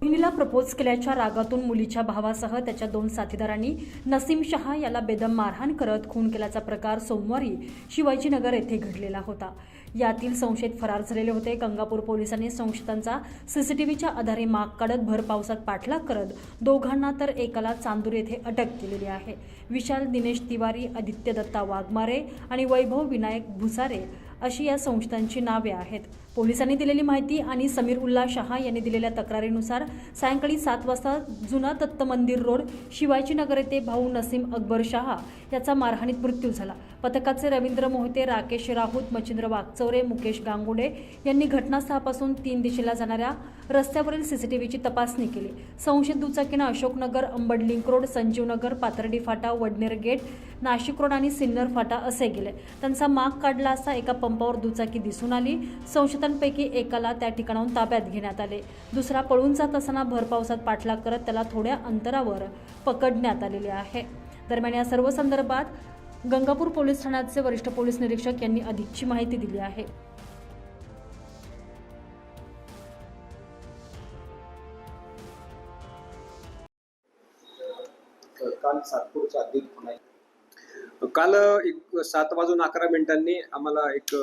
बहिणीला प्रपोज केल्याच्या रागातून मुलीच्या भावासह त्याच्या दोन साथीदारांनी नसीम शहा याला बेदम मारहाण करत खून केल्याचा प्रकार सोमवारी शिवाजीनगर येथे घडलेला होता. यातील संशयित फरार झालेले होते. गंगापूर पोलिसांनी संशयितांचा सीसीटीव्हीच्या आधारे माग काढत भर पावसात पाठलाग करत दोघांना तर एकाला चांदूर येथे अटक केलेली आहे. विशाल दिनेश तिवारी आदित्य दत्ता वाघमारे आणि वैभव विनायक भुसारे अशी या संशयितांची नावे आहेत. पोलिसांनी दिलेली माहिती आणि समीर उल्ला शहा यांनी दिलेल्या तक्रारीनुसार सायंकाळी सात वाजता जुना दत्त मंदिर रोड शिवाजीनगर येथे भाऊ नसीम अकबर शहा याचा मारहाणीत मृत्यू झाला. पथकाचे रवींद्र मोहिते राकेश राऊत मच्छिंद्र वागचौरे मुकेश गांगुडे यांनी घटनास्थळापासून तीन दिशेला जाणाऱ्या रस्त्यावरील सीसीटीव्हीची तपासणी केली. संशयित दुचाकीनं अशोकनगर अंबड लिंक रोड संजीवनगर पाथर्डी फाटा वडनेर गेट नाशिक रोड आणि सिन्नर फाटा असे गेले. त्यांचा माग काढला असता एका पंपावर दुचाकी दिसून आली. संशयितांपैकी एकाला त्या ठिकाणाहून ताब्यात घेण्यात आले. दुसरा पळून जात असताना भर पावसात पाठलाग करत त्याला थोड्या अंतरावर पकडण्यात आलेले आहे. दरम्यान या सर्व संदर्भात गंगापूर पोलीस ठाण्याचे वरिष्ठ पोलीस निरीक्षक यांनी अधिकची माहिती दिली आहे. काल सातपूरचा अधिक काल एक सात वाजून अकरा मिनिटांनी आम्हाला एक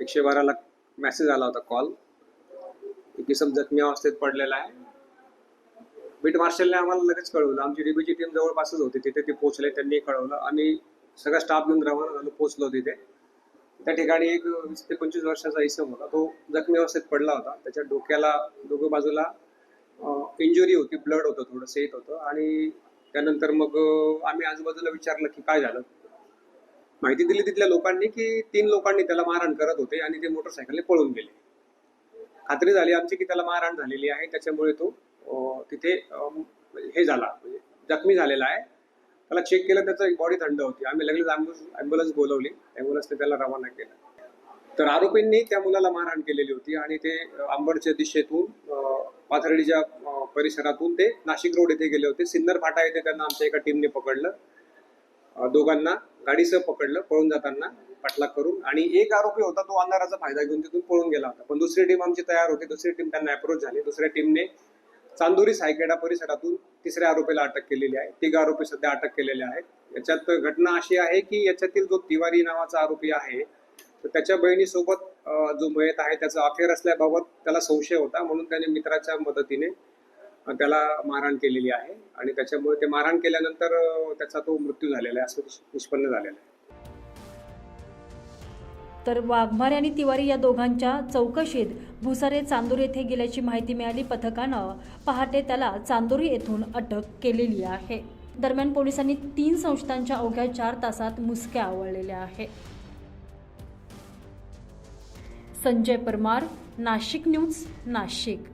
एकशे बाराला मेसेज आला होता कॉल एक इसम जखमी अवस्थेत पडलेला आहे. बीट मार्शलने आम्हाला लगेच कळवलं. आमची डीबीची टीम जवळपासच होती. तिथे ते पोहोचले त्यांनी कळवलं. आणि सगळा स्टाफ घेऊन रवाना झालो पोहोचलो तिथे. त्या ठिकाणी एक वीस ते पंचवीस वर्षाचा इसम होता. तो जखमी अवस्थेत पडला होता. त्याच्या डोक्याला दोघं बाजूला इंजुरी होती. ब्लड होतं थोडंसं येत होतं. आणि त्यानंतर मग आम्ही आजूबाजूला विचारलं की काय झालं? माहिती दिली तिथल्या लोकांनी की तीन लोकांनी त्याला मारहाण करत होते आणि ते मोटरसायकलने पळून गेले. खात्री झाली आमची की त्याला मारहाण झालेली आहे. त्याच्यामुळे तो तिथे हे झाला. म्हणजे जखमी झालेला आहे. त्याला चेक केलं त्याचं बॉडी थंड होती. आम्ही लगेच ॲम्ब्युलन्स ॲम्ब्युलन्स बोलवली. ॲम्ब्युलन्सने त्याला रवाना केलं. तर आरोपींनी त्या मुलाला मारहाण केलेली होती आणि ते आंबडच्या दिशेतून पाथर्डीच्या परिसरातून ते नाशिक रोड येथे गेले होते. सिन्नर फाटा येथे त्यांना आमच्या एका टीमने पकडलं. दोघांना गाडीसह पकडलं पळून जाताना पाठलाग करून. आणि एक आरोपी होता तो अंधाराचा फायदा घेऊन तिथून पळून गेला होता. पण दुसरी टीम आमची तयार होती. दुसरी टीम त्यांना अप्रोच झाली. दुसऱ्या टीमने चांदोरी सायकेडा परिसरातून तिसऱ्या आरोपीला अटक केलेली आहे. तिघा आरोपी सध्या अटक केलेले आहेत. याच्यात घटना अशी आहे की याच्यातील जो तिवारी नावाचा आरोपी आहे तर त्याच्या बहिणीसोबत जो मयत आहे त्याचा अफेअर असल्याबाबत त्याला संशय होता. म्हणून त्याने मित्राच्या मदतीने त्याला मारहाण केलेली आहे. आणि त्याच्यामुळे ते मारहाण केल्यानंतर त्याचा तो मृत्यू झालेला आहे असं निष्पन्न झालेलं आहे. तर वाघमारे आणि तिवारी या दोघांच्या चौकशीत भुसारे चांदूर येथे गेल्याची माहिती मिळाली. पथकानं पहाटे त्याला चांदोरी येथून अटक केलेली आहे. दरम्यान पोलिसांनी तीन संस्थांच्या अवघ्या चार तासात मुसक्या आवळलेल्या आहे संजय परमार नाशिक न्यूज नाशिक.